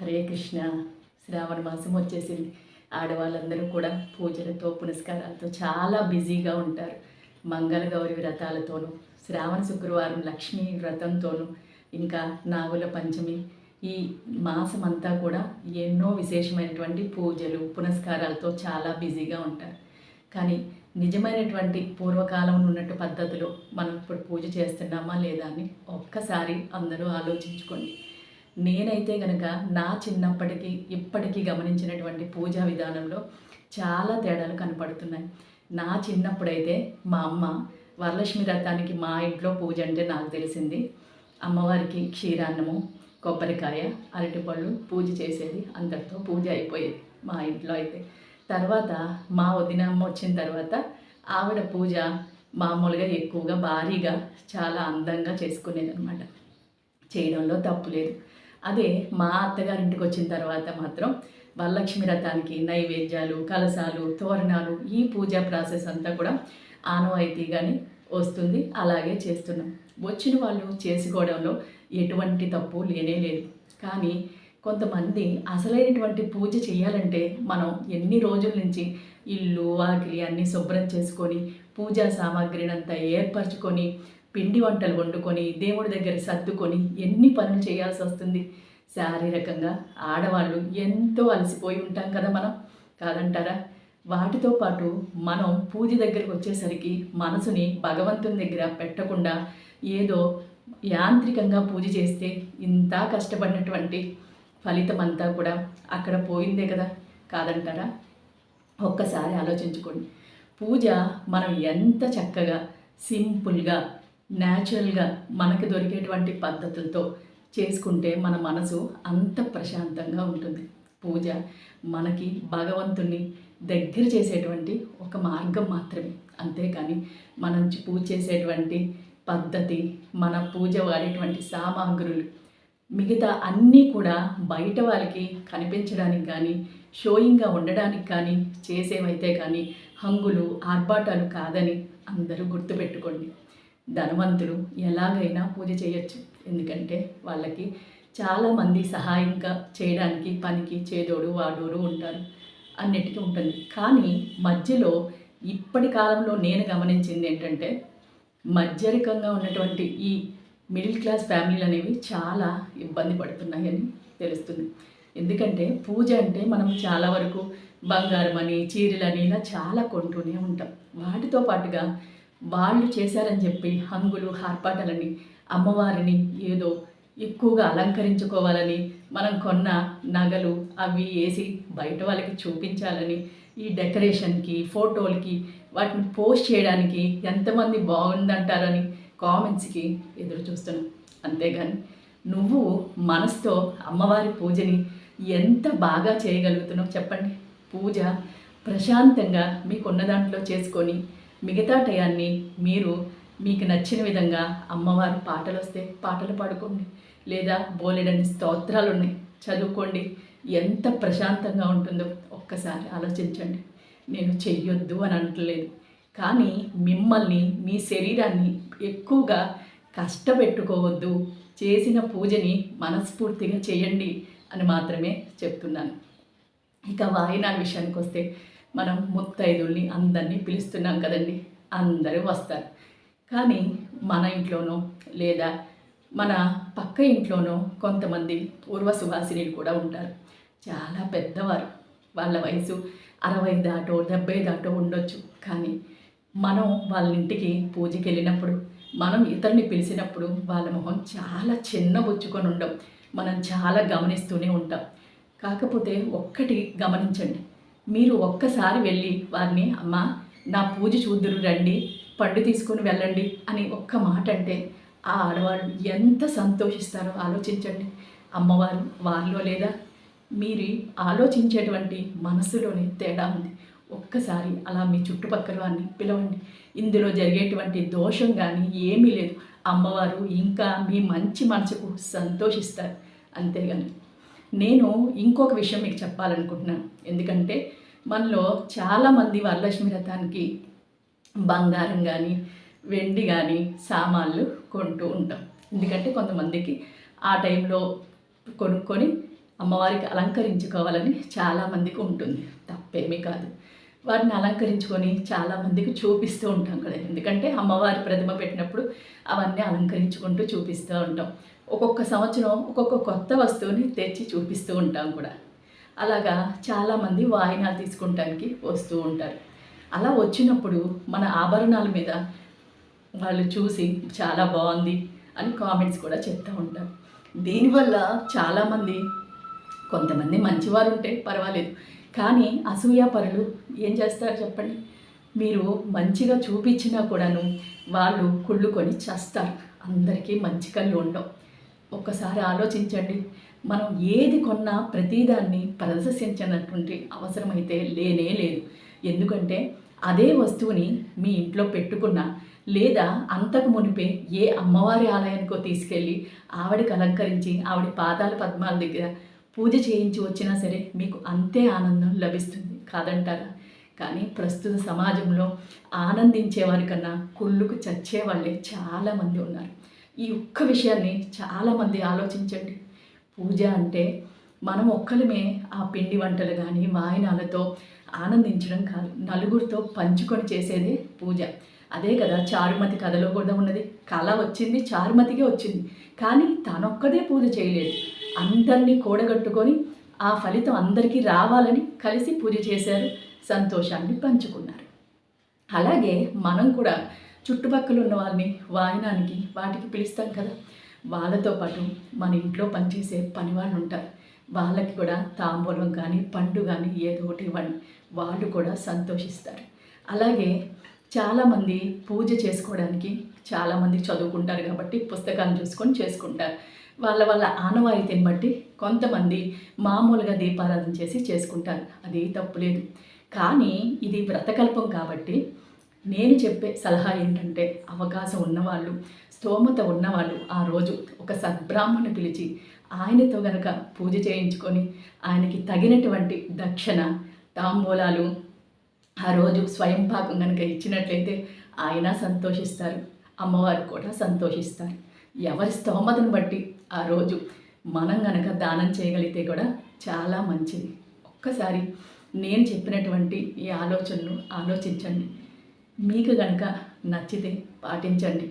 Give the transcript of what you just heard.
హరే కృష్ణ. శ్రావణ మాసం వచ్చేసింది. ఆడవాళ్ళందరూ కూడా పూజలతో పునస్కారాలతో చాలా బిజీగా ఉంటారు. మంగళగౌరి వ్రతాలతోనూ శ్రావణ శుక్రవారం లక్ష్మీ వ్రతంతోనూ ఇంకా నాగుల పంచమి ఈ మాసం అంతా కూడా ఎన్నో విశేషమైనటువంటి పూజలు పునస్కారాలతో చాలా బిజీగా ఉంటారు. కానీ నిజమైనటువంటి పూర్వకాలంలో ఉన్నట్టు పద్ధతిలో మనం ఇప్పుడు పూజ చేస్తున్నామా లేదా అని ఒక్కసారి అందరూ ఆలోచించుకోండి. నేనైతే గనక నా చిన్నప్పటికీ ఇప్పటికీ గమనించినటువంటి పూజా విధానంలో చాలా తేడాలు కనపడుతున్నాయి. నా చిన్నప్పుడైతే మా అమ్మ వరలక్ష్మి రథానికి మా ఇంట్లో పూజ అంటే నాకు తెలిసింది. అమ్మవారికి క్షీరాన్నము కొబ్బరికాయ అరటిపళ్ళు పూజ చేసేది. అందరితో పూజ అయిపోయేది మా ఇంట్లో అయితే. తర్వాత మా వదినమ్మ వచ్చిన తర్వాత ఆవిడ పూజ మామూలుగా ఎక్కువగా భారీగా చాలా అందంగా చేసుకునేది అనమాట చేయడంలో తప్పు లేదు. అదే మా అత్తగారింటికి వచ్చిన తర్వాత మాత్రం వరలక్ష్మి రథానికి నైవేద్యాలు కలసాలు తోరణాలు ఈ పూజా ప్రాసెస్ అంతా కూడా ఆనవాయితీగానే వస్తుంది. అలాగే చేస్తున్నాం. వచ్చిన వాళ్ళు చేసుకోవడంలో ఎటువంటి తప్పు లేనే లేదు. కానీ కొంతమంది అసలైనటువంటి పూజ చేయాలంటే మనం ఎన్ని రోజుల నుంచి ఇల్లు వాకిలి అన్నీ శుభ్రం చేసుకొని పూజా సామాగ్రిని అంతా ఏర్పరచుకొని పిండి వంటలు వండుకొని దేవుడి దగ్గర సర్దుకొని ఎన్ని పనులు చేయాల్సి వస్తుంది? శారీరకంగా ఆడవాళ్ళు ఎంతో అలసిపోయి ఉంటాం కదా మనం కాదంటారా? వాటితో పాటు మనం పూజ దగ్గరకు వచ్చేసరికి మనసుని భగవంతుని దగ్గర పెట్టకుండా ఏదో యాంత్రికంగా పూజ చేస్తే ఇంత కష్టపడినటువంటి ఫలితం అంతా కూడా అక్కడ పోయిందే కదా కాదంటారా? ఒక్కసారి ఆలోచించుకోండి. పూజ మనం ఎంత చక్కగా సింపుల్గా న్యాచురల్గా మనకు దొరికేటువంటి పద్ధతులతో చేసుకుంటే మన మనసు అంత ప్రశాంతంగా ఉంటుంది. పూజ మనకి భగవంతుణ్ణి దగ్గర చేసేటువంటి ఒక మార్గం మాత్రమే. అంతేకాని మనం పూజ చేసేటువంటి పద్ధతి మన పూజ వాడేటువంటి సామాగ్రులు మిగతా అన్నీ కూడా బయట వాళ్ళకి కనిపించడానికి కానీ షోయింగ్గా ఉండడానికి కానీ చేసేవైతే కానీ హంగులు ఆర్భాటాలు కాదని అందరూ గుర్తుపెట్టుకోండి. ధనవంతులు ఎలాగైనా పూజ చేయొచ్చు. ఎందుకంటే వాళ్ళకి చాలామంది సహాయంగా చేయడానికి పనికి చేదోడు వాడోడు ఉంటారు. అన్నిటికీ ఉంటుంది. కానీ మధ్యలో ఇప్పటి కాలంలో నేను గమనించింది ఏంటంటే మధ్యరికంగా ఉన్నటువంటి ఈ మిడిల్ క్లాస్ ఫ్యామిలీలు అనేవి చాలా ఇబ్బంది పడుతున్నాయని తెలుస్తుంది. ఎందుకంటే పూజ అంటే మనం చాలా వరకు బంగారం అని చీరలని ఇలా చాలా కొంటూనే ఉంటాం. వాటితో పాటుగా వాళ్ళు చేశారని చెప్పి హంగులు హార్పాటలని అమ్మవారిని ఏదో ఎక్కువగా అలంకరించుకోవాలని మనం కొన్న నగలు అవి వేసి బయట వాళ్ళకి చూపించాలని ఈ డెకరేషన్కి ఫోటోలకి వాటిని పోస్ట్ చేయడానికి ఎంతమంది బాగుందంటారని కామెంట్స్కి ఎదురు చూస్తున్నాం. అంతేగాని నువ్వు మనసుతో అమ్మవారి పూజని ఎంత బాగా చేయగలుగుతున్నావు చెప్పండి. పూజ ప్రశాంతంగా మీకున్న దాంట్లో చేసుకొని మిగతా టయాన్ని మీరు మీకు నచ్చిన విధంగా అమ్మవారి పాటలు వస్తే పాటలు పాడుకోండి. లేదా బోలెడని స్తోత్రాలు ఉన్నాయి చదువుకోండి. ఎంత ప్రశాంతంగా ఉంటుందో ఒక్కసారి ఆలోచించండి. నేను చెయ్యొద్దు అని అనట్లేదు. కానీ మిమ్మల్ని మీ శరీరాన్ని ఎక్కువగా కష్టపెట్టుకోవద్దు. చేసిన పూజని మనస్ఫూర్తిగా చేయండి అని మాత్రమే చెప్తున్నాను. ఇక వాయినాల విషయానికి వస్తే మనం ముత్తైదుల్ని అందరినీ పిలుస్తున్నాం కదండి. అందరూ వస్తారు. కానీ మన ఇంట్లోనో లేదా మన పక్క ఇంట్లోనో కొంతమంది పూర్వ సువాసినీలు కూడా ఉంటారు. చాలా పెద్దవారు. వాళ్ళ వయసు అరవై దాటో డెబ్బై దాటో ఉండొచ్చు. కానీ మనం వాళ్ళ ఇంటికి పూజకి వెళ్ళినప్పుడు మనం ఇతరుని పిలిచినప్పుడు వాళ్ళ మొహం చాలా చిన్న బుచ్చుకొని ఉండం మనం చాలా గమనిస్తూనే ఉంటాం. కాకపోతే ఒక్కటి గమనించండి. మీరు ఒక్కసారి వెళ్ళి వారిని అమ్మ నా పూజ చూద్దురు రండి పండు తీసుకొని వెళ్ళండి అని ఒక్క మాట అంటే ఆ ఆడవాళ్ళు ఎంత సంతోషిస్తారో ఆలోచించండి. అమ్మవారు వారిలో లేదా? మీరు ఆలోచించేటువంటి మనసులోనే తేడా ఉంది. ఒక్కసారి అలా మీ చుట్టుపక్కల వారిని పిలవండి. ఇందులో జరిగేటువంటి దోషం కానీ ఏమీ లేదు. అమ్మవారు ఇంకా మీ మంచి మనసుకు సంతోషిస్తారు. అంతేగాని నేను ఇంకొక విషయం మీకు చెప్పాలనుకుంటున్నాను. ఎందుకంటే మనలో చాలామంది వరలక్ష్మి రథానికి బంగారం కానీ వెండి కానీ సామాన్లు కొంటూ ఉంటాం. ఎందుకంటే కొంతమందికి ఆ టైంలో కొనుక్కొని అమ్మవారికి అలంకరించుకోవాలని చాలామందికి ఉంటుంది. తప్పేమీ కాదు. వారిని అలంకరించుకొని చాలామందికి చూపిస్తూ ఉంటాం కదా. ఎందుకంటే అమ్మవారి ప్రతిమ పెట్టినప్పుడు అవన్నీ అలంకరించుకుంటూ చూపిస్తూ ఉంటాం. ఒక్కొక్క సంవత్సరం ఒక్కొక్క కొత్త వస్తువుని తెచ్చి చూపిస్తూ ఉంటాం కూడా. అలాగా చాలామంది వాయినాలు తీసుకుంటానికి వస్తూ ఉంటారు. అలా వచ్చినప్పుడు మన ఆభరణాల మీద వాళ్ళు చూసి చాలా బాగుంది అని కామెంట్స్ కూడా చెప్తూ ఉంటారు. దీనివల్ల చాలామంది కొంతమంది మంచివారు ఉంటే పర్వాలేదు. కానీ అసూయాపరులు ఏం చేస్తారు చెప్పండి? మీరు మంచిగా చూపించినా కూడాను వాళ్ళు కుళ్ళుకొని చేస్తారు. అందరికీ మంచి కళ్ళు ఉండవు. ఒక్కసారి ఆలోచించండి. మనం ఏది కొన్నా ప్రతిదాన్ని ప్రదర్శించినటువంటి అవసరమైతే లేనే లేదు. ఎందుకంటే అదే వస్తువుని మీ ఇంట్లో పెట్టుకున్నా లేదా అంతకు మునిపే ఏ అమ్మవారి ఆలయానికో తీసుకెళ్ళి ఆవిడకి అలంకరించి ఆవిడ పాదాల పద్మాల దగ్గర పూజ చేయించి వచ్చినా సరే మీకు అంతే ఆనందం లభిస్తుంది. కాదంటారా? కానీ ప్రస్తుత సమాజంలో ఆనందించే వారికన్నా కుళ్ళుకు చచ్చేవాళ్ళే చాలామంది ఉన్నారు. ఈ ఒక్క విషయాన్ని చాలామంది ఆలోచించండి. పూజ అంటే మనం ఒక్కలమే ఆ పిండి వంటలు కానీ వాయినాలతో ఆనందించడం కాదు. నలుగురితో పంచుకొని చేసేదే పూజ. అదే కదా చారుమతి కథలో కూడా ఉన్నది. కళ వచ్చింది చారుమతికే వచ్చింది. కానీ తనొక్కదే పూజ చేయలేదు. అందరినీ కూడగట్టుకొని ఆ ఫలితం అందరికీ రావాలని కలిసి పూజ చేశారు. సంతోషాన్ని పంచుకున్నారు. అలాగే మనం కూడా చుట్టుపక్కల ఉన్న వాళ్ళని వాయినానికి వాటికి పిలుస్తాం కదా. వాళ్ళతో పాటు మన ఇంట్లో పనిచేసే పని వాళ్ళు ఉంటారు వాళ్ళకి కూడా తాంబూలం కానీ పండు కానీ ఏదో ఒకటి ఇవ్వండి. వాళ్ళు కూడా సంతోషిస్తారు. అలాగే చాలామంది పూజ చేసుకోవడానికి చాలామంది చదువుకుంటారు కాబట్టి పుస్తకాలు చూసుకొని చేసుకుంటారు. వాళ్ళ వాళ్ళ ఆనవాయితీని బట్టి కొంతమంది మామూలుగా దీపారాధన చేసి చేసుకుంటారు. అది తప్పులేదు కానీ ఇది వ్రతకల్పం కాబట్టి నేను చెప్పే సలహా ఏంటంటే అవకాశం ఉన్నవాళ్ళు స్తోమత ఉన్నవాళ్ళు ఆ రోజు ఒక సద్బ్రాహ్మణ్ణి పిలిచి ఆయనతో గనక పూజ చేయించుకొని ఆయనకి తగినటువంటి దక్షిణ తాంబూలాలు ఆ రోజు స్వయం పాకం కనుక ఇచ్చినట్లయితే ఆయన సంతోషిస్తారు అమ్మవారు కూడా సంతోషిస్తారు. ఎవరి స్తోమతను బట్టి ఆ రోజు మనం గనక దానం చేయగలిగితే కూడా చాలా మంచిది. ఒక్కసారి నేను చెప్పినటువంటి ఈ ఆలోచనలు ఆలోచించండి. మీకు కనుక నచ్చితే పాటించండి.